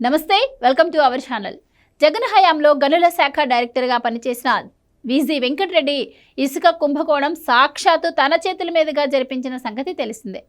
నమస్తే welcome to our channel. Jagan హయాంలో గనుల శాఖ డైరెక్టర్గా పనిచేసిన విజి వెంకటరెడ్డి ఇసుక కుంభకోణం సాక్షాత్తు తన చేతుల మీదుగా జరిపించిన సంగతి తెలిసిందే.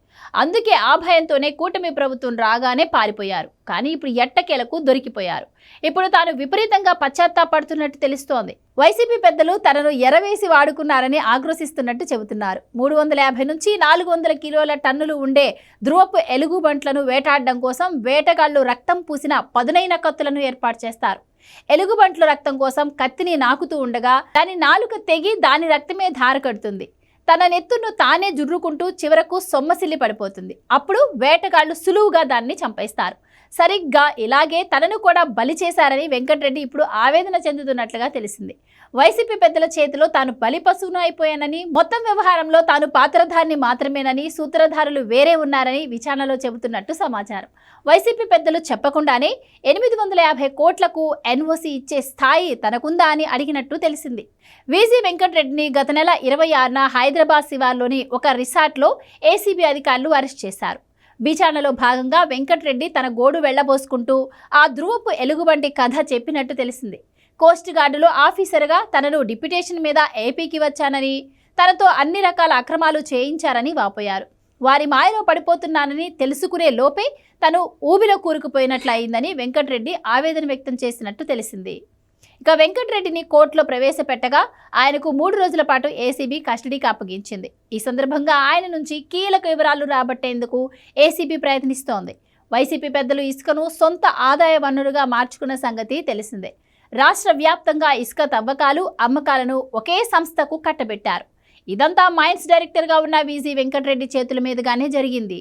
అందుకే ఆ భయంతోనే కూటమి ప్రభుత్వం రాగానే పారిపోయారు. కానీ ఇప్పుడు ఎట్టకేలకు దొరికిపోయారు. ఇప్పుడు తాను విపరీతంగా పశ్చాత్తాపడుతున్నట్టు తెలుస్తోంది. వైసీపీ పెద్దలు తనను ఎరవేసి వాడుకున్నారని ఆక్రోశిస్తున్నట్టు చెబుతున్నారు. మూడు వందల యాభై నుంచి నాలుగు వందల కిలోల టన్నులు ఉండే ధ్రువపు ఎలుగుబంట్లను వేటాడడం కోసం వేటగాళ్ళు రక్తం పూసిన పదునైన కత్తులను ఏర్పాటు చేస్తారు. ఎలుగుబంట్ల రక్తం కోసం కత్తిని నాకుతూ ఉండగా దాని నాలుక తెగి దాని రక్తమే ధార కడుతుంది. తన నెత్తును తానే జుర్రుకుంటూ చివరకు సొమ్మసిల్లి పడిపోతుంది. అప్పుడు వేటగాళ్ళు సులువుగా దాన్ని చంపేస్తారు. సరిగ్గా ఇలాగే తనను కూడా బలి చేశారని వెంకటరెడ్డి ఇప్పుడు ఆవేదన చెందుతున్నట్లుగా తెలిసింది. వైసీపీ పెద్దల చేతిలో తాను బలి పశువును అయిపోయానని మొత్తం వ్యవహారంలో తాను పాత్రధారిని మాత్రమేనని సూత్రధారులు వేరే ఉన్నారని విచారణలో చెబుతున్నట్టు సమాచారం. వైసీపీ పెద్దలు చెప్పకుండానే ఎనిమిది వందల యాభై కోట్లకు ఎన్ఓసి ఇచ్చే స్థాయి తనకుందా అని అడిగినట్టు తెలిసింది. వీజీ వెంకటరెడ్డిని గత నెల ఇరవై ఆరున హైదరాబాద్ శివార్లోని ఒక రిసార్ట్లో ఏసీబీ అధికారులు అరెస్ట్ చేశారు. విచారణలో భాగంగా వెంకటరెడ్డి తన గోడు వెళ్ళబోసుకుంటూ ఆ ధ్రువపు ఎలుగుబంటి కథ చెప్పినట్టు తెలిసింది. కోస్ట్ గార్డులో ఆఫీసర్గా తనను డిప్యుటేషన్ మీద ఏపీకి వచ్చానని తనతో అన్ని రకాల అక్రమాలు చేయించారని వాపోయారు. వారి మాయలో పడిపోతున్నానని తెలుసుకునే లోపే తను ఊబిలో కూరుకుపోయినట్లు అయిందని వెంకటరెడ్డి ఆవేదన వ్యక్తం చేసినట్టు తెలిసింది. ఇక వెంకటరెడ్డిని కోర్టులో ప్రవేశపెట్టగా ఆయనకు మూడు రోజుల పాటు ఏసీబీ కస్టడీకి అప్పగించింది ఈ సందర్భంగా ఆయన నుంచి కీలక వివరాలు రాబట్టేందుకు ఏసీబీ ప్రయత్నిస్తోంది. వైసీపీ పెద్దలు ఇసుకను సొంత ఆదాయ వనరుగా మార్చుకున్న సంగతి తెలిసిందే. రాష్ట్ర వ్యాప్తంగా ఇసుక తవ్వకాలు అమ్మకాలను ఒకే సంస్థకు కట్టబెట్టారు. ఇదంతా మైన్స్ డైరెక్టర్గా ఉన్న వీజీ వెంకటరెడ్డి చేతుల మీదుగానే జరిగింది.